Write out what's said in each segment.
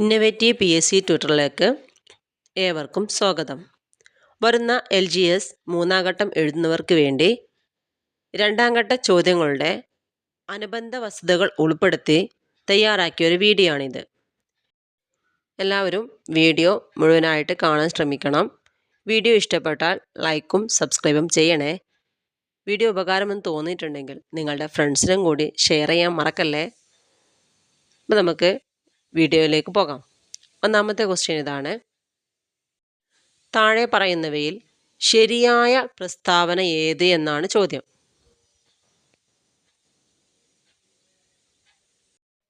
Innovative P S C ട്യൂട്ടറിലേക്ക് ഏവർക്കും സ്വാഗതം. വരുന്ന എൽ ജി എസ് മൂന്നാം ഘട്ടം എഴുതുന്നവർക്ക് വേണ്ടി രണ്ടാം ഘട്ട ചോദ്യങ്ങളുടെ അനുബന്ധ വസ്തുതകൾ ഉൾപ്പെടുത്തി തയ്യാറാക്കിയ ഒരു വീഡിയോ ആണിത്. എല്ലാവരും വീഡിയോ മുഴുവനായിട്ട് കാണാൻ ശ്രമിക്കണം. വീഡിയോ ഇഷ്ടപ്പെട്ടാൽ ലൈക്കും സബ്സ്ക്രൈബും ചെയ്യണേ. വീഡിയോ ഉപകാരമെന്ന് തോന്നിയിട്ടുണ്ടെങ്കിൽ നിങ്ങളുടെ ഫ്രണ്ട്സിനും കൂടി ഷെയർ ചെയ്യാൻ മറക്കല്ലേ? അപ്പോൾ നമുക്ക് വീഡിയോയിലേക്ക് പോകാം. ഒന്നാമത്തെ ക്വസ്റ്റ്യൻ ഇതാണ്. താഴെ പറയുന്നവയിൽ ശരിയായ പ്രസ്താവന ഏത് എന്നാണ് ചോദ്യം.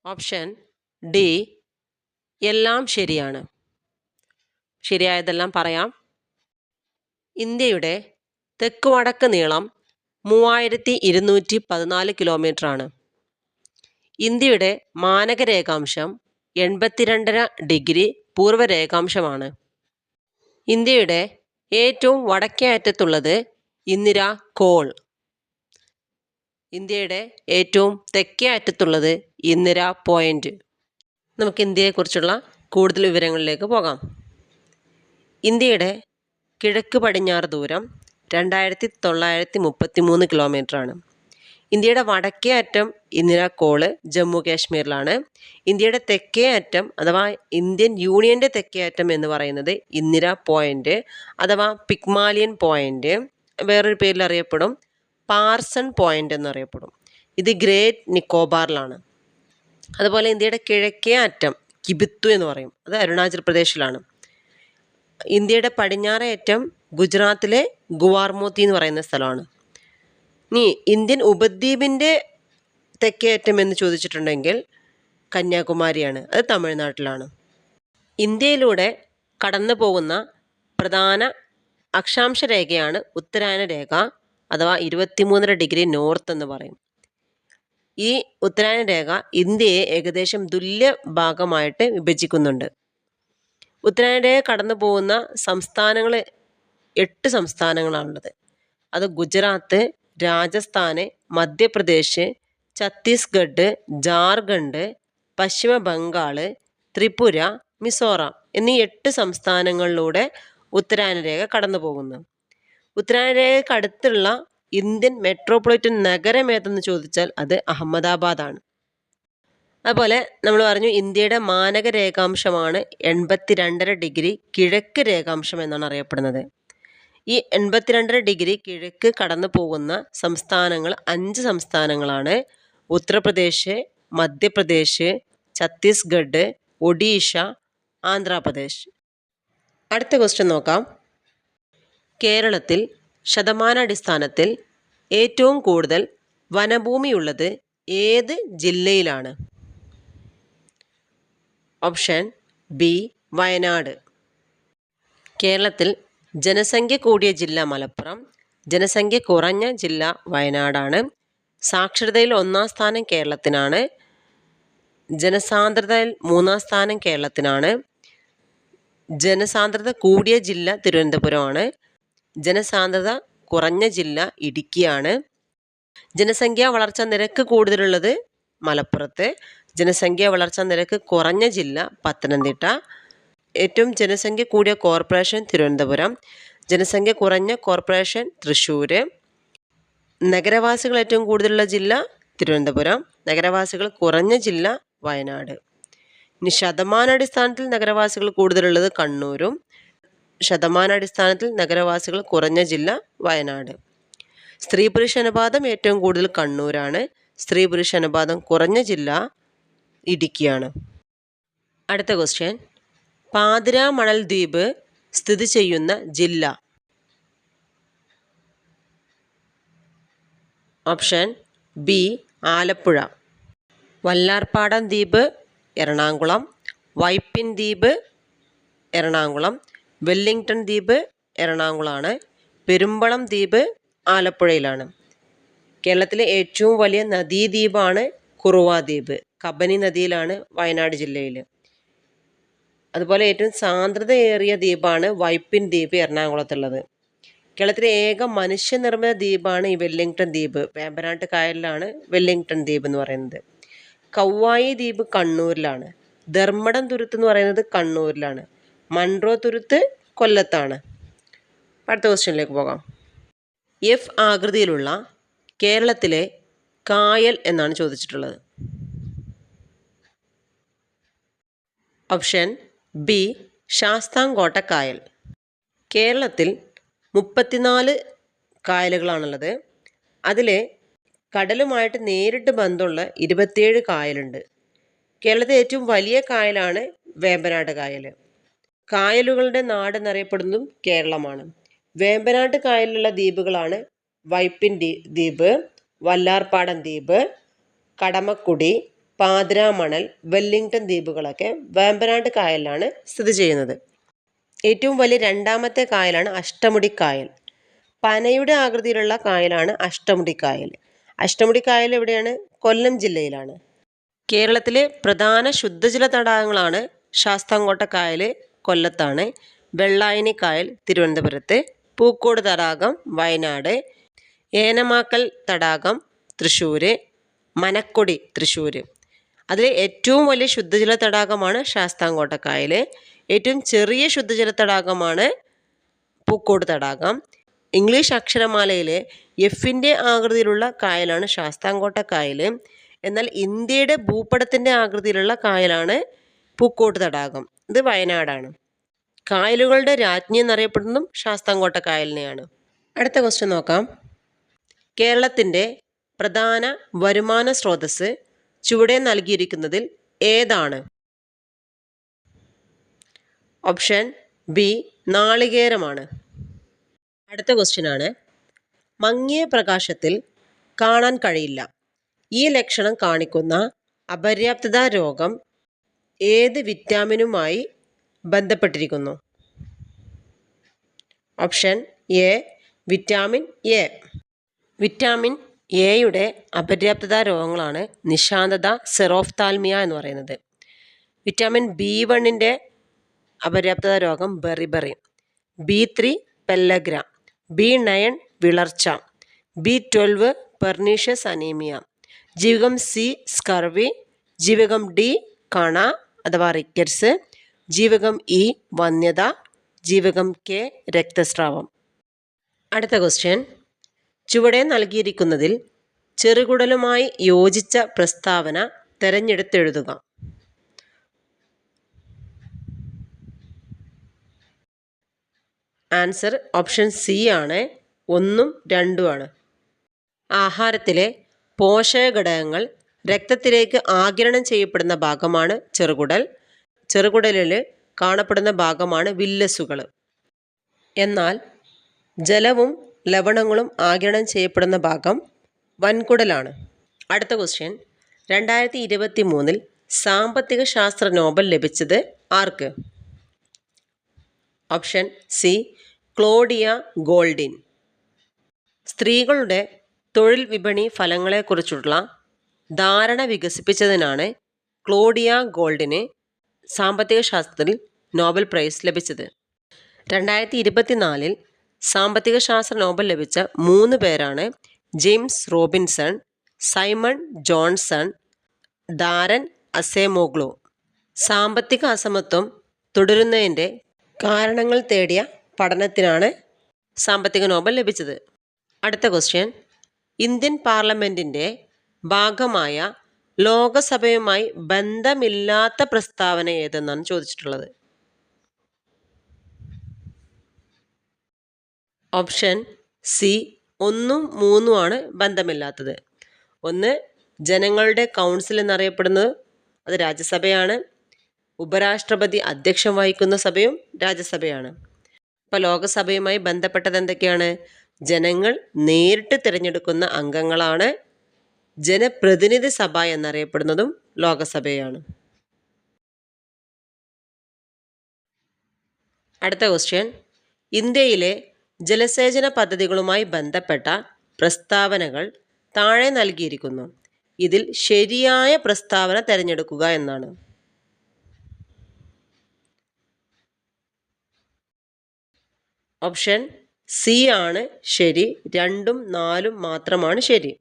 ഓപ്ഷൻ ഡി എല്ലാം ശരിയാണ്. ശരിയായതെല്ലാം പറയാം. ഇന്ത്യയുടെ തെക്ക് വടക്ക് നീളം മൂവായിരത്തി ഇരുന്നൂറ്റി പതിനാല് കിലോമീറ്ററാണ് ഇന്ത്യയുടെ മാനക രേഖാംശം എൺപത്തിരണ്ടര ഡിഗ്രി പൂർവരേഖാംശമാണ് ഇന്ത്യയുടെ ഏറ്റവും വടക്കേ അറ്റത്തുള്ളത് ഇന്ദിര കോൾ. ഇന്ത്യയുടെ ഏറ്റവും തെക്കേ അറ്റത്തുള്ളത് ഇന്ദിര പോയിന്റ്. നമുക്ക് ഇന്ത്യയെക്കുറിച്ചുള്ള കൂടുതൽ വിവരങ്ങളിലേക്ക് പോകാം. ഇന്ത്യയുടെ കിഴക്ക് പടിഞ്ഞാറ് ദൂരം രണ്ടായിരത്തി തൊള്ളായിരത്തി മുപ്പത്തി മൂന്ന് കിലോമീറ്ററാണ്. ഇന്ത്യയുടെ വടക്കേ അറ്റം ഇന്ദിരാക്കോൾ ജമ്മു കാശ്മീരിലാണ്. ഇന്ത്യയുടെ തെക്കേ അറ്റം അഥവാ ഇന്ത്യൻ യൂണിയന്റെ തെക്കേ അറ്റം എന്ന് പറയുന്നത് ഇന്ദിര പോയിന്റ് അഥവാ പിക്മാലിയൻ പോയിന്റ് വേറൊരു പേരിൽ അറിയപ്പെടും പാർസൺ പോയിന്റ് എന്നറിയപ്പെടും ഇത് ഗ്രേറ്റ് നിക്കോബാറിലാണ്. അതുപോലെ ഇന്ത്യയുടെ കിഴക്കേ അറ്റം കിബിത്തു എന്ന് പറയും. അത് അരുണാചൽ പ്രദേശിലാണ്. ഇന്ത്യയുടെ പടിഞ്ഞാറേ അറ്റം ഗുജറാത്തിലെ ഗുവാർമോത്തി എന്ന് പറയുന്ന സ്ഥലമാണ്. ഇനി ഇന്ത്യൻ ഉപദ്വീപിന്റെ തെക്കേറ്റം എന്ന് ചോദിച്ചിട്ടുണ്ടെങ്കിൽ കന്യാകുമാരിയാണ്. അത് തമിഴ്നാട്ടിലാണ്. ഇന്ത്യയിലൂടെ കടന്നു പോകുന്ന പ്രധാന അക്ഷാംശ രേഖയാണ് ഉത്തരായന രേഖ അഥവാ ഇരുപത്തിമൂന്നര ഡിഗ്രി നോർത്ത് എന്ന് പറയും. ഈ ഉത്തരായന രേഖ ഇന്ത്യയെ ഏകദേശം തുല്യ ഭാഗമായിട്ട് വിഭജിക്കുന്നുണ്ട്. ഉത്തരായന രേഖ കടന്നു പോകുന്ന സംസ്ഥാനങ്ങൾ എട്ട് സംസ്ഥാനങ്ങളാണുള്ളത്. അത് ഗുജറാത്ത് രാജസ്ഥാന് മധ്യപ്രദേശ് ഛത്തീസ്ഗഡ് ജാർഖണ്ഡ് പശ്ചിമ ബംഗാൾ ത്രിപുര മിസോറാം എന്നീ എട്ട് സംസ്ഥാനങ്ങളിലൂടെ ഉത്തരായന രേഖ കടന്നു പോകുന്നു ഉത്തരായന രേഖയ്ക്ക് അടുത്തുള്ള ഇന്ത്യൻ മെട്രോപൊളിറ്റൻ നഗരം ഏതെന്ന് ചോദിച്ചാൽ അത് അഹമ്മദാബാദാണ്. അതുപോലെ നമ്മൾ പറഞ്ഞു ഇന്ത്യയുടെ മാനക രേഖാംശമാണ് എൺപത്തി രണ്ടര ഡിഗ്രി കിഴക്ക് രേഖാംശം എന്നാണ് അറിയപ്പെടുന്നത്. ഈ എൺപത്തിരണ്ടര ഡിഗ്രി കിഴക്ക് കടന്നു പോകുന്ന സംസ്ഥാനങ്ങൾ അഞ്ച് സംസ്ഥാനങ്ങളാണ്. ഉത്തർപ്രദേശ് മധ്യപ്രദേശ് ഛത്തീസ്ഗഡ് ഒഡീഷ ആന്ധ്രാപ്രദേശ്. അടുത്ത ക്വസ്റ്റ്യൻ നോക്കാം. കേരളത്തിൽ ശതമാനാടിസ്ഥാനത്തിൽ ഏറ്റവും കൂടുതൽ വനഭൂമിയുള്ളത് ഏത് ജില്ലയിലാണ്? Option B Wayanad. കേരളത്തിൽ ജനസംഖ്യ കൂടിയ ജില്ല മലപ്പുറം. ജനസംഖ്യ കുറഞ്ഞ ജില്ല വയനാടാണ്. സാക്ഷരതയിൽ ഒന്നാം സ്ഥാനം കേരളത്തിനാണ്. ജനസാന്ദ്രതയിൽ മൂന്നാം സ്ഥാനം കേരളത്തിനാണ്. ജനസാന്ദ്രത കൂടിയ ജില്ല തിരുവനന്തപുരമാണ്. ജനസാന്ദ്രത കുറഞ്ഞ ജില്ല ഇടുക്കിയാണ്. ജനസംഖ്യാ വളർച്ചാ നിരക്ക് കൂടുതലുള്ളത് മലപ്പുറത്ത്. ജനസംഖ്യാ വളർച്ചാ നിരക്ക് കുറഞ്ഞ ജില്ല പത്തനംതിട്ട. ഏറ്റവും ജനസംഖ്യ കൂടിയ കോർപ്പറേഷൻ തിരുവനന്തപുരം ജനസംഖ്യ കുറഞ്ഞ കോർപ്പറേഷൻ തൃശ്ശൂർ നഗരവാസികൾ ഏറ്റവും കൂടുതലുള്ള ജില്ല തിരുവനന്തപുരം നഗരവാസികൾ കുറഞ്ഞ ജില്ല വയനാട്. ഇനി ശതമാനാടിസ്ഥാനത്തിൽ നഗരവാസികൾ കൂടുതലുള്ളത് കണ്ണൂരും ശതമാനാടിസ്ഥാനത്തിൽ നഗരവാസികൾ കുറഞ്ഞ ജില്ല വയനാട്. സ്ത്രീ പുരുഷ അനുപാതം ഏറ്റവും കൂടുതൽ കണ്ണൂരാണ്. സ്ത്രീ പുരുഷ അനുപാതം കുറഞ്ഞ ജില്ല ഇടുക്കിയാണ്. അടുത്ത ക്വസ്റ്റ്യൻ പാതിര മണൽ ദ്വീപ് സ്ഥിതി ചെയ്യുന്ന ജില്ല. Option B Alappuzha. വല്ലാർപാടം ദ്വീപ് എറണാകുളം. വൈപ്പിൻ ദ്വീപ് എറണാകുളം. വെല്ലിംഗ്ടൺ ദ്വീപ് എറണാകുളമാണ്. പെരുമ്പളം ദ്വീപ് ആലപ്പുഴയിലാണ്. കേരളത്തിലെ ഏറ്റവും വലിയ നദീദ്വീപാണ് കുറുവ ദ്വീപ്. കബനി നദിയിലാണ് വയനാട് ജില്ലയിൽ അതുപോലെ ഏറ്റവും സാന്ദ്രതയേറിയ ദ്വീപാണ് വൈപ്പിൻ ദ്വീപ് എറണാകുളത്തുള്ളത്. കേരളത്തിലെ ഏക മനുഷ്യനിർമ്മിത ദ്വീപാണ് ഈ വെല്ലിംഗ്ടൺ ദ്വീപ്. വേമ്പനാട്ട് കായലിലാണ് വെല്ലിംഗ്ടൺ ദ്വീപ് എന്ന് പറയുന്നത്. കൗവായി ദ്വീപ് കണ്ണൂരിലാണ്. ധർമ്മടം തുരുത്ത് എന്ന് പറയുന്നത് കണ്ണൂരിലാണ്. മൺട്രോ തുരുത്ത് കൊല്ലത്താണ്. അടുത്ത ക്വസ്റ്റ്യനിലേക്ക് പോകാം. എഫ് ആകൃതിയിലുള്ള കേരളത്തിലെ കായൽ എന്നാണ് ചോദിച്ചിട്ടുള്ളത്. Option B. ശാസ്താംകോട്ടക്കായൽ. കേരളത്തിൽ മുപ്പത്തിനാല് കായലുകളാണുള്ളത്. അതിൽ കടലുമായിട്ട് നേരിട്ട് ബന്ധമുള്ള ഇരുപത്തിയേഴ് കായലുണ്ട്. കേരളത്തിലെ ഏറ്റവും വലിയ കായലാണ് വേമ്പനാട് കായൽ. കായലുകളുടെ നാട് എന്നറിയപ്പെടുന്നതും കേരളമാണ്. വേമ്പനാട്ട് കായലിലുള്ള ദ്വീപുകളാണ് വൈപ്പിൻ ദ്വീപ് വല്ലാർപാടം ദ്വീപ് കടമക്കുടി പാതിരാമണൽ വെല്ലിംഗ്ടൺ ദ്വീപുകളൊക്കെ വേമ്പനാട്ട് കായലിലാണ് സ്ഥിതി ചെയ്യുന്നത്. ഏറ്റവും വലിയ രണ്ടാമത്തെ കായലാണ് അഷ്ടമുടി കായൽ. പനയുടെ ആകൃതിയിലുള്ള കായലാണ് അഷ്ടമുടി കായൽ. അഷ്ടമുടി കായൽ എവിടെയാണ്? കൊല്ലം ജില്ലയിലാണ്. കേരളത്തിലെ പ്രധാന ശുദ്ധജല തടാകങ്ങളാണ് ശാസ്താംകോട്ട കായൽ കൊല്ലത്താണ്. വെള്ളായണി കായൽ തിരുവനന്തപുരത്ത്. പൂക്കോട് തടാകം വയനാട്. ഏനമാക്കൽ തടാകം തൃശ്ശൂർ മനക്കൊടി തൃശ്ശൂർ അതിൽ ഏറ്റവും വലിയ ശുദ്ധജല തടാകമാണ് ശാസ്താംകോട്ട കായൽ ഏറ്റവും ചെറിയ ശുദ്ധജല തടാകമാണ് പൂക്കോട് തടാകം. ഇംഗ്ലീഷ് അക്ഷരമാലയിലെ എഫിന്റെ ആകൃതിയിലുള്ള കായലാണ് ശാസ്താംകോട്ട കായൽ എന്നാൽ ഇന്ത്യയുടെ ഭൂപടത്തിന്റെ ആകൃതിയിലുള്ള കായലാണ് പൂക്കോട്ട് തടാകം. ഇത് വയനാടാണ്. കായലുകളുടെ രാജ്ഞി എന്നറിയപ്പെടുന്നതും ശാസ്താംകോട്ട കായലിനെയാണ് അടുത്ത ക്വസ്റ്റ്യൻ നോക്കാം. കേരളത്തിന്റെ പ്രധാന വരുമാന സ്രോതസ്സ് ചുവടെ നൽകിയിരിക്കുന്നതിൽ ഏതാണ്? ഓപ്ഷൻ ബി നാളികേരമാണ്. അടുത്ത ക്വസ്റ്റ്യൻ ആണ്. മങ്ങിയ പ്രകാശത്തിൽ കാണാൻ കഴിയില്ല. ഈ ലക്ഷണം കാണിക്കുന്ന അപര്യാപ്തത രോഗം ഏത് വിറ്റാമിനുമായി ബന്ധപ്പെട്ടിരിക്കുന്നു? Option A vitamin A. Vitamin എയുടെ അപര്യാപ്തത രോഗങ്ങളാണ് നിശാന്തത സെറോഫ്താൽമിയ എന്ന് പറയുന്നത്. വിറ്റാമിൻ ബി വണ്ണിന്റെ അപര്യാപ്തത രോഗം beriberi. B three pellagra. B nine വിളർച്ച. ബി ട്വൽവ് പെർണീഷ്യസ് അനീമിയ ജീവകം സി സ്കർവി ജീവകം ഡി കണ അഥവാ റിക്കറ്റ്സ് ജീവകം ഇ വന്യത. ജീവകം കെ രക്തസ്രാവം. അടുത്ത ക്വസ്റ്റ്യൻ ചുവടെ നൽകിയിരിക്കുന്നതിൽ ചെറുകുടലുമായി യോജിച്ച പ്രസ്താവന തെരഞ്ഞെടുത്തെഴുതുക. ആൻസർ ഓപ്ഷൻ സി ആണ്. ഒന്നും രണ്ടുമാണ് ആഹാരത്തിലെ പോഷക ഘടകങ്ങൾ രക്തത്തിലേക്ക് ആഗിരണം ചെയ്യപ്പെടുന്ന ഭാഗമാണ് ചെറുകുടൽ. ചെറുകുടലിൽ കാണപ്പെടുന്ന ഭാഗമാണ് വില്ലസുകൾ. എന്നാൽ ജലവും ലവണങ്ങളും ആഗിരണം ചെയ്യപ്പെടുന്ന ഭാഗം വൻകുടലാണ്. അടുത്ത ക്വസ്റ്റ്യൻ രണ്ടായിരത്തി ഇരുപത്തി മൂന്നിൽ സാമ്പത്തിക ശാസ്ത്ര നോബൽ ലഭിച്ചത് ആർക്ക്? Option C Claudia Goldin. സ്ത്രീകളുടെ തൊഴിൽ വിപണി ഫലങ്ങളെക്കുറിച്ചുള്ള ധാരണ വികസിപ്പിച്ചതിനാണ് ക്ലോഡിയ ഗോൾഡിന് സാമ്പത്തിക ശാസ്ത്രത്തിൽ നോബൽ പ്രൈസ് ലഭിച്ചത്. രണ്ടായിരത്തി ഇരുപത്തിനാലിൽ സാമ്പത്തിക ശാസ്ത്ര നോബൽ ലഭിച്ച മൂന്ന് പേരാണ് James Robinson Simon Johnson Daron Acemoglu. സാമ്പത്തിക അസമത്വം തുടരുന്നതിന്റെ കാരണങ്ങൾ തേടിയ പഠനത്തിനാണ് സാമ്പത്തിക നോബൽ ലഭിച്ചത്. അടുത്ത ക്വസ്റ്റ്യൻ. ഇന്ത്യൻ പാർലമെന്റിന്റെ ഭാഗമായ ലോകസഭയുമായി ബന്ധമില്ലാത്ത പ്രസ്താവന ഏതെന്നാണ് ചോദിച്ചിട്ടുള്ളത്. ഓപ്ഷൻ സി ഒന്നും മൂന്നും ആണ് ബന്ധമില്ലാത്തത്. ഒന്ന് ജനങ്ങളുടെ കൗൺസിൽ എന്നറിയപ്പെടുന്നത് അത് രാജ്യസഭയാണ്. ഉപരാഷ്ട്രപതി അധ്യക്ഷം വഹിക്കുന്ന സഭയും രാജ്യസഭയാണ്. അപ്പോൾ ലോകസഭയുമായി ബന്ധപ്പെട്ടത് എന്തൊക്കെയാണ്? ജനങ്ങൾ നേരിട്ട് തിരഞ്ഞെടുക്കുന്ന അംഗങ്ങളാണ്. ജനപ്രതിനിധി സഭ എന്നറിയപ്പെടുന്നതും ലോകസഭയാണ്. അടുത്ത ക്വസ്റ്റ്യൻ ഇന്ത്യയിലെ ജലസേചന പദ്ധതികളുമായി ബന്ധപ്പെട്ട പ്രസ്താവനകൾ താഴെ നൽകിയിരിക്കുന്നു. ഇതിൽ ശരിയായ പ്രസ്താവന തിരഞ്ഞെടുക്കുക എന്നാണ്. ഓപ്ഷൻ സി ആണ് ശരി. രണ്ടും നാലും മാത്രമാണ് ശരി.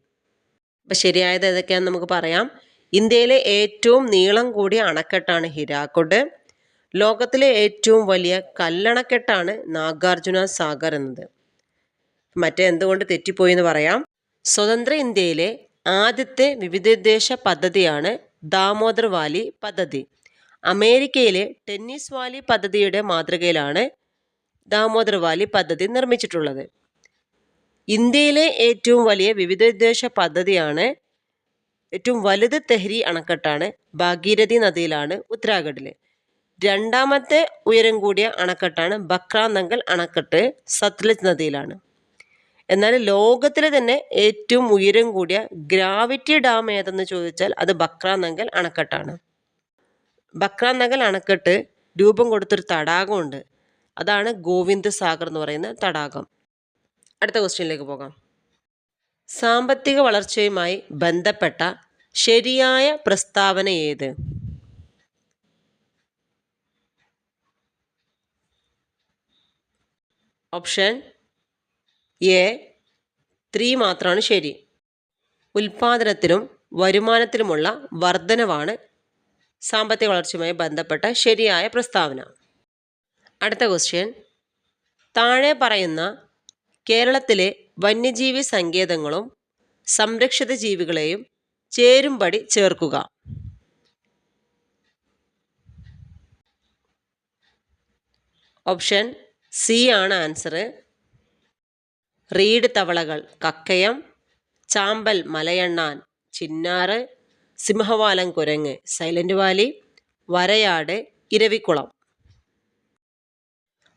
അപ്പം ശരിയായത് ഏതൊക്കെയാണെന്ന് നമുക്ക് പറയാം. ഇന്ത്യയിലെ ഏറ്റവും നീളം കൂടിയ അണക്കെട്ടാണ് ഹിരാക്കുഡ് ലോകത്തിലെ ഏറ്റവും വലിയ കല്ലണക്കെട്ടാണ് നാഗാർജുന സാഗർ എന്നത്. മറ്റേ എന്തുകൊണ്ട് തെറ്റിപ്പോയി എന്ന് പറയാം? സ്വതന്ത്ര ഇന്ത്യയിലെ ആദ്യത്തെ വിവിധോദ്ദേശ പദ്ധതിയാണ് ദാമോദർ വാലി പദ്ധതി. അമേരിക്കയിലെ ടെന്നീസ് വാലി പദ്ധതിയുടെ മാതൃകയിലാണ് ദാമോദർ വാലി പദ്ധതി നിർമ്മിച്ചിട്ടുള്ളത്. ഇന്ത്യയിലെ ഏറ്റവും വലിയ വിവിധോദ്ദേശ പദ്ധതിയാണ് ഏറ്റവും വലുത് തെഹ്രി അണക്കെട്ടാണ് ഭാഗീരഥി നദിയിലാണ് ഉത്തരാഖണ്ഡിൽ രണ്ടാമത്തെ ഉയരം കൂടിയ അണക്കെട്ടാണ് ബക്രാനങ്കൽ അണക്കെട്ട് സത്ലജ് നദിയിലാണ്. എന്നാൽ ലോകത്തിലെ തന്നെ ഏറ്റവും ഉയരം കൂടിയ ഗ്രാവിറ്റി ഡാം ഏതെന്ന് ചോദിച്ചാൽ അത് ബക്രാനങ്കൽ അണക്കെട്ടാണ്. ബക്രാനങ്കൽ അണക്കെട്ട് രൂപം കൊടുത്തൊരു തടാകമുണ്ട്. അതാണ് ഗോവിന്ദ് സാഗർ എന്ന് പറയുന്ന തടാകം. അടുത്ത ക്വസ്റ്റ്യനിലേക്ക് പോകാം. സാമ്പത്തിക വളർച്ചയുമായി ബന്ധപ്പെട്ട ശരിയായ പ്രസ്താവന ഏത്? ഓപ്ഷൻ എ ത്രീ മാത്രമാണ് ശരി. ഉൽപാദനത്തിലും വരുമാനത്തിലുമുള്ള വർധനവാണ് സാമ്പത്തിക വളർച്ചയുമായി ബന്ധപ്പെട്ട ശരിയായ പ്രസ്താവന. അടുത്ത ക്വസ്റ്റ്യൻ താഴെ പറയുന്ന കേരളത്തിലെ വന്യജീവി സങ്കേതങ്ങളും സംരക്ഷിത ജീവികളെയും ചേരുംപടി ചേർക്കുക. ഓപ്ഷൻ സി ആണ് ആൻസർ. റീഡ് തവളകൾ കക്കയം ചാമ്പൽ മലയണ്ണാൻ ചിന്നാറ് സിംഹവാലം കുരങ്ങ് സൈലന്റ് വാലി വരയാട് ഇരവിക്കുളം.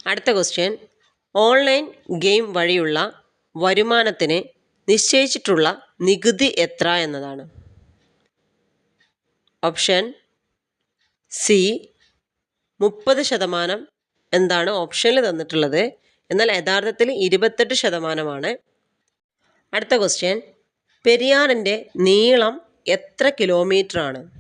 അടുത്ത ക്വസ്റ്റ്യൻ. ഓൺലൈൻ ഗെയിം വഴിയുള്ള വരുമാനത്തിന് നിശ്ചയിച്ചിട്ടുള്ള നികുതി എത്ര എന്നതാണ്? ഓപ്ഷൻ സി മുപ്പത് ശതമാനം എന്താണ് ഓപ്ഷനിൽ തന്നിട്ടുള്ളത്? എന്നാൽ യഥാർത്ഥത്തിൽ ഇരുപത്തെട്ട് ശതമാനമാണ്. അടുത്ത ക്വസ്റ്റ്യൻ പെരിയാറിന്റെ നീളം എത്ര കിലോമീറ്റർ ആണ്?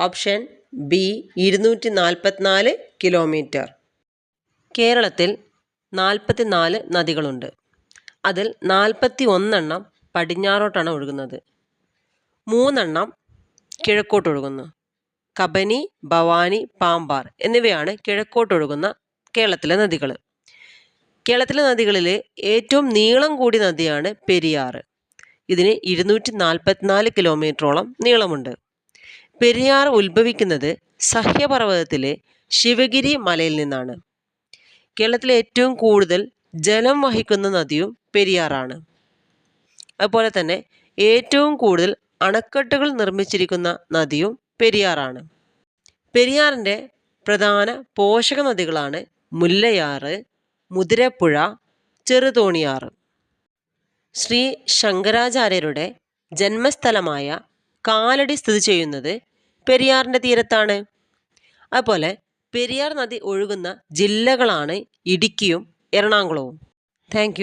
ഓപ്ഷൻ ബി ഇരുന്നൂറ്റി നാൽപ്പത്തിനാല് കിലോമീറ്റർ കേരളത്തിൽ നാൽപ്പത്തി നാല് നദികളുണ്ട്. അതിൽ നാൽപ്പത്തി ഒന്നെണ്ണം പടിഞ്ഞാറോട്ടാണ് ഒഴുകുന്നത്. മൂന്നെണ്ണം കിഴക്കോട്ട് ഒഴുകുന്നു കബനി ഭവാനി പാമ്പാർ എന്നിവയാണ് കിഴക്കോട്ടൊഴുകുന്ന കേരളത്തിലെ നദികൾ കേരളത്തിലെ നദികളിൽ ഏറ്റവും നീളം കൂടിയ നദിയാണ് പെരിയാർ. ഇതിന് ഇരുന്നൂറ്റി നാൽപ്പത്തിനാല് കിലോമീറ്ററോളം നീളമുണ്ട്. പെരിയാർ ഉത്ഭവിക്കുന്നത് സഹ്യപർവതത്തിലെ ശിവഗിരി മലയിൽ നിന്നാണ്. കേരളത്തിലെ ഏറ്റവും കൂടുതൽ ജലം വഹിക്കുന്ന നദിയും പെരിയാറാണ്. അതുപോലെ തന്നെ ഏറ്റവും കൂടുതൽ അണക്കെട്ടുകൾ നിർമ്മിച്ചിരിക്കുന്ന നദിയും പെരിയാറാണ്. പെരിയാറിന്റെ പ്രധാന പോഷക നദികളാണ് മുല്ലയാറ് മുതിരപ്പുഴ ചെറുതോണിയാറ്. ശ്രീ ശങ്കരാചാര്യരുടെ ജന്മസ്ഥലമായ കാലടി സ്ഥിതി ചെയ്യുന്നത് പെരിയാറിന്റെ തീരത്താണ്. അതുപോലെ പെരിയാർ നദി ഒഴുകുന്ന ജില്ലകളാണ് ഇടുക്കിയും എറണാകുളവും. താങ്ക്